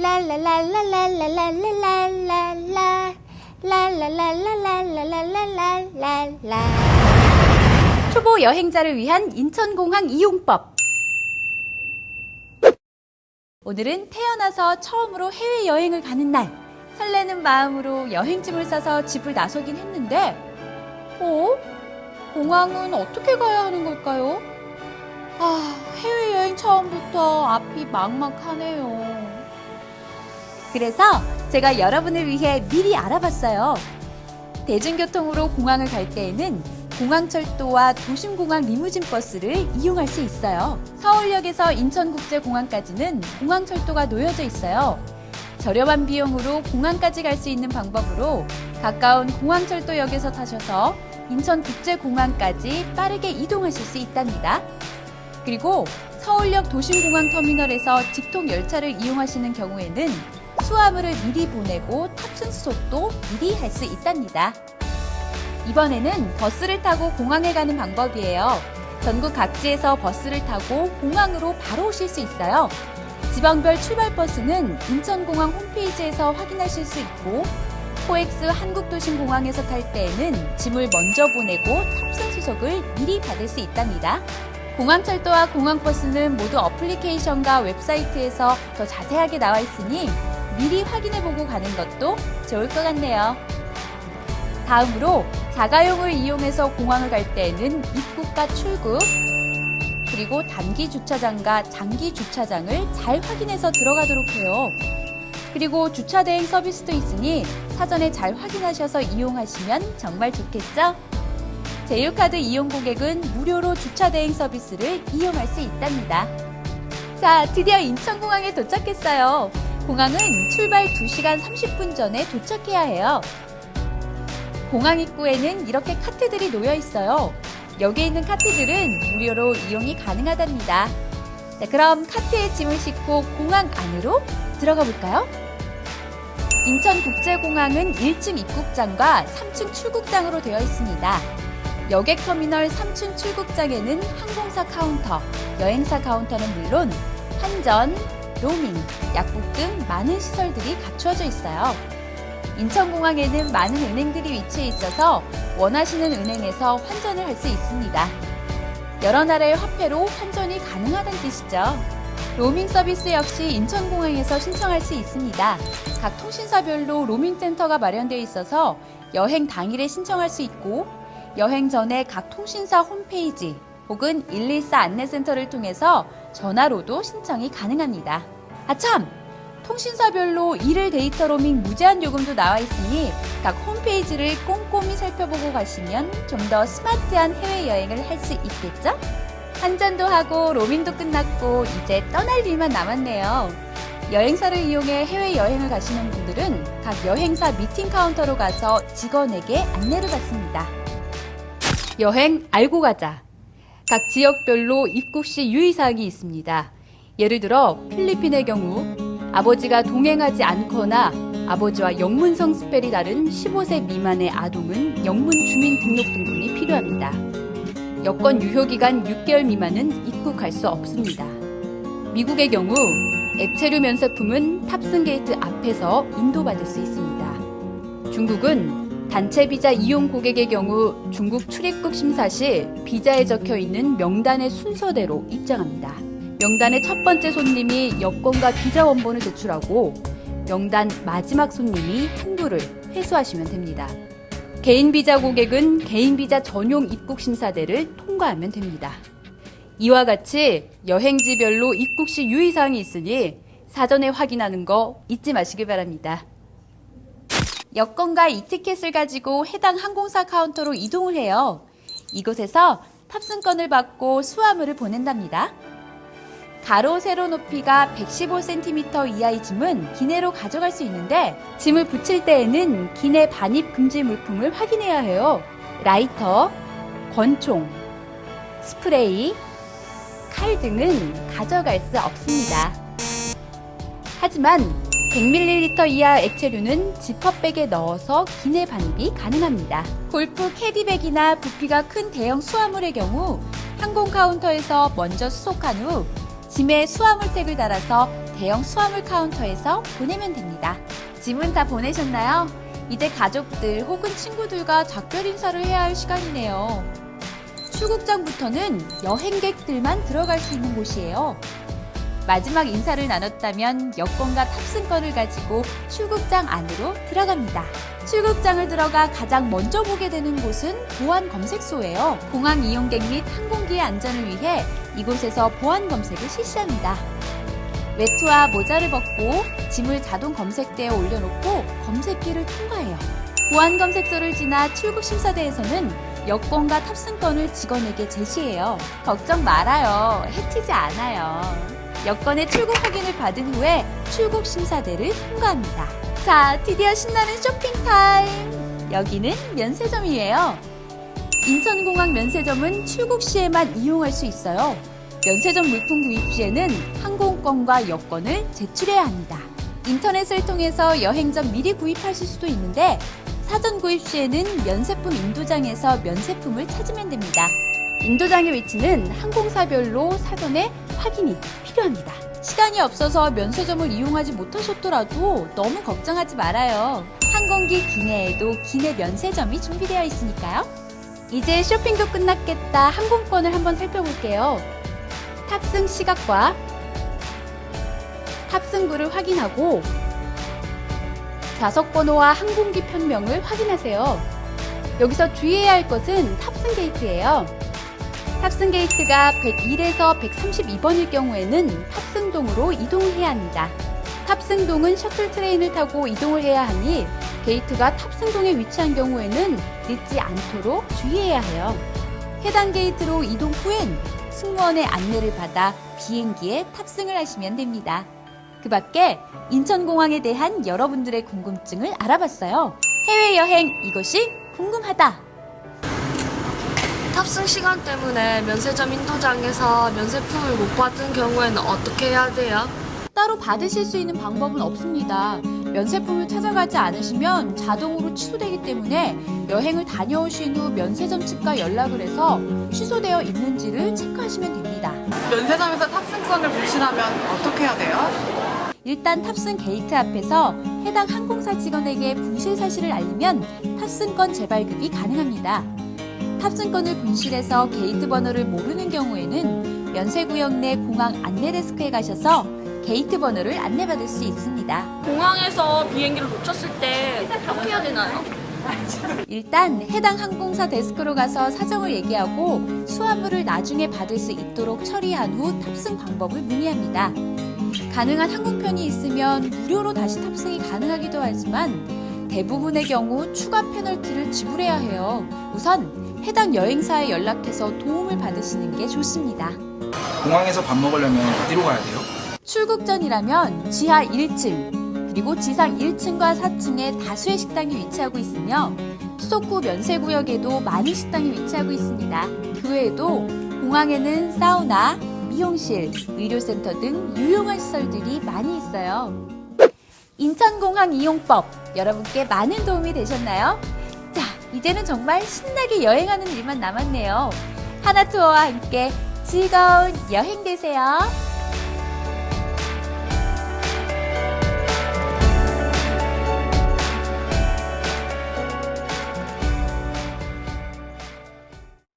랄랄랄랄랄랄랄랄랄라 랄랄랄랄랄랄랄랄라 초보 여행자를 위한 인천공항 이용법. 오늘은 태어나서 처음으로 해외여행을 가는 날. 설레는 마음으로 여행짐을 싸서 집을 나서긴 했는데, 어? 공항은 어떻게 가야 하는 걸까요? 아, 해외여행 처음부터 앞이 막막하네요. 그래서 제가 여러분을 위해 미리 알아봤어요. 대중교통으로 공항을 갈 때에는 공항철도와 도심공항 리무진 버스를 이용할 수 있어요. 서울역에서 인천국제공항까지는 공항철도가 놓여져 있어요. 저렴한 비용으로 공항까지 갈 수 있는 방법으로 가까운 공항철도역에서 타셔서 인천국제공항까지 빠르게 이동하실 수 있답니다. 그리고 서울역 도심공항 터미널에서 직통 열차를 이용하시는 경우에는 수화물을 미리 보내고 탑승 수속도 미리 할 수 있답니다. 이번에는 버스를 타고 공항에 가는 방법이에요. 전국 각지에서 버스를 타고 공항으로 바로 오실 수 있어요. 지방별 출발 버스는 인천공항 홈페이지에서 확인하실 수 있고, 코엑스 한국도심공항에서 탈 때에는 짐을 먼저 보내고 탑승 수속을 미리 받을 수 있답니다. 공항철도와 공항버스는 모두 어플리케이션과 웹사이트에서 더 자세하게 나와 있으니 미리 확인해보고 가는 것도 좋을 것 같네요. 다음으로 자가용을 이용해서 공항을 갈 때에는 입국과 출국, 그리고 단기 주차장과 장기 주차장을 잘 확인해서 들어가도록 해요. 그리고 주차 대행 서비스도 있으니 사전에 잘 확인하셔서 이용하시면 정말 좋겠죠? 제휴카드 이용 고객은 무료로 주차 대행 서비스를 이용할 수 있답니다. 자, 드디어 인천공항에 도착했어요. 공항은 출발 2시간 30분 전에 도착해야 해요. 공항 입구에는 이렇게 카트들이 놓여 있어요. 여기에 있는 카트들은 무료로 이용이 가능하답니다. 자, 그럼 카트에 짐을 싣고 공항 안으로 들어가 볼까요? 인천국제공항은 1층 입국장과 3층 출국장으로 되어 있습니다. 여객터미널 3층 출국장에는 항공사 카운터, 여행사 카운터는 물론 환전, 로밍, 약국 등 많은 시설들이 갖추어져 있어요. 인천공항에는 많은 은행들이 위치해 있어서 원하시는 은행에서 환전을 할 수 있습니다. 여러 나라의 화폐로 환전이 가능하다는 뜻이죠. 로밍 서비스 역시 인천공항에서 신청할 수 있습니다. 각 통신사별로 로밍 센터가 마련되어 있어서 여행 당일에 신청할 수 있고 여행 전에 각 통신사 홈페이지 혹은 114 안내센터를 통해서 전화로도 신청이 가능합니다. 아참! 통신사별로 일일 데이터 로밍 무제한 요금도 나와 있으니 각 홈페이지를 꼼꼼히 살펴보고 가시면 좀 더 스마트한 해외여행을 할 수 있겠죠? 한잔도 하고 로밍도 끝났고 이제 떠날 일만 남았네요. 여행사를 이용해 해외여행을 가시는 분들은 각 여행사 미팅 카운터로 가서 직원에게 안내를 받습니다. 여행 알고 가자. 각 지역별로 입국 시 유의사항이 있습니다. 예를 들어 필리핀의 경우 아버지가 동행하지 않거나 아버지와 영문성 스펠이 다른 15세 미만의 아동은 영문 주민 등록 등본이 필요합니다. 여권 유효기간 6개월 미만은 입국할 수 없습니다. 미국의 경우 액체류 면세품은 탑승 게이트 앞에서 인도받을 수 있습니다. 중국은 단체 비자 이용 고객의 경우 중국 출입국 심사 시 비자에 적혀 있는 명단의 순서대로 입장합니다. 명단의 첫 번째 손님이 여권과 비자 원본을 제출하고 명단 마지막 손님이 환불을 회수하시면 됩니다. 개인 비자 고객은 개인 비자 전용 입국 심사대를 통과하면 됩니다. 이와 같이 여행지별로 입국 시 유의사항이 있으니 사전에 확인하는 거 잊지 마시기 바랍니다. 여권과 이티켓을 가지고 해당 항공사 카운터로 이동을 해요. 이곳에서 탑승권을 받고 수화물을 보낸답니다. 가로 세로 높이가 115cm 이하의 짐은 기내로 가져갈 수 있는데 짐을 붙일 때에는 기내 반입 금지 물품을 확인해야 해요. 라이터, 권총, 스프레이, 칼 등은 가져갈 수 없습니다. 하지만 100ml 이하 액체류는 지퍼백에 넣어서 기내 반입이 가능합니다. 골프 캐디백이나 부피가 큰 대형 수화물의 경우 항공 카운터에서 먼저 수속한 후 짐에 수화물 택을 달아서 대형 수화물 카운터에서 보내면 됩니다. 짐은 다 보내셨나요? 이제 가족들 혹은 친구들과 작별 인사를 해야 할 시간이네요. 출국장부터는 여행객들만 들어갈 수 있는 곳이에요. 마지막 인사를 나눴다면 여권과 탑승권을 가지고 출국장 안으로 들어갑니다. 출국장을 들어가 가장 먼저 보게 되는 곳은 보안 검색소예요. 공항 이용객 및 항공기의 안전을 위해 이곳에서 보안 검색을 실시합니다. 외투와 모자를 벗고 짐을 자동 검색대에 올려놓고 검색기를 통과해요. 보안 검색소를 지나 출국 심사대에서는 여권과 탑승권을 직원에게 제시해요. 걱정 말아요. 해치지 않아요. 여권의 출국 확인을 받은 후에 출국 심사대를 통과합니다. 자, 드디어 신나는 쇼핑 타임! 여기는 면세점이에요. 인천공항 면세점은 출국 시에만 이용할 수 있어요. 면세점 물품 구입 시에는 항공권과 여권을 제출해야 합니다. 인터넷을 통해서 여행 전 미리 구입하실 수도 있는데 사전 구입 시에는 면세품 인도장에서 면세품을 찾으면 됩니다. 인도장의 위치는 항공사별로 사전에 확인이 필요합니다. 시간이 없어서 면세점을 이용하지 못하셨더라도 너무 걱정하지 말아요. 항공기 기내에도 기내 면세점이 준비되어 있으니까요. 이제 쇼핑도 끝났겠다. 항공권을 한번 살펴볼게요. 탑승 시각과 탑승구를 확인하고 좌석 번호와 항공기 편명을 확인하세요. 여기서 주의해야 할 것은 탑승 게이트예요. 탑승 게이트가 101에서 132번일 경우에는 탑승동으로 이동을 해야 합니다. 탑승동은 셔틀 트레인을 타고 이동을 해야 하니 게이트가 탑승동에 위치한 경우에는 늦지 않도록 주의해야 해요. 해당 게이트로 이동 후엔 승무원의 안내를 받아 비행기에 탑승을 하시면 됩니다. 그 밖에 인천공항에 대한 여러분들의 궁금증을 알아봤어요. 해외여행 이것이 궁금하다. 탑승 시간 때문에 면세점 인도장에서 면세품을 못 받은 경우에는 어떻게 해야 돼요? 따로 받으실 수 있는 방법은 없습니다. 면세품을 찾아가지 않으시면 자동으로 취소되기 때문에 여행을 다녀오신 후 면세점 측과 연락을 해서 취소되어 있는지를 체크하시면 됩니다. 면세점에서 탑승권을 불신하면 어떻게 해야 돼요? 일단 탑승 게이트 앞에서 해당 항공사 직원에게 분실 사실을 알리면 탑승권 재발급이 가능합니다. 탑승권을 분실해서 게이트 번호를 모르는 경우에는 면세구역 내 공항 안내데스크에 가셔서 게이트 번호를 안내받을 수 있습니다. 공항에서 비행기를 놓쳤을 때 어떻게 해야 되나요? 일단 해당 항공사 데스크로 가서 사정을 얘기하고 수화물을 나중에 받을 수 있도록 처리한 후 탑승 방법을 문의합니다. 가능한 항공편이 있으면 무료로 다시 탑승이 가능하기도 하지만 대부분의 경우 추가 페널티를 지불해야 해요. 우선 해당 여행사에 연락해서 도움을 받으시는 게 좋습니다. 공항에서 밥 먹으려면 어디로 가야 돼요? 출국 전이라면 지하 1층, 그리고 지상 1층과 4층에 다수의 식당이 위치하고 있으며 수속 후 면세구역에도 많은 식당이 위치하고 있습니다. 그 외에도 공항에는 사우나, 미용실, 의료센터 등 유용한 시설들이 많이 있어요. 인천공항 이용법 여러분께 많은 도움이 되셨나요? 자, 이제는 정말 신나게 여행하는 일만 남았네요. 하나투어와 함께 즐거운 여행 되세요.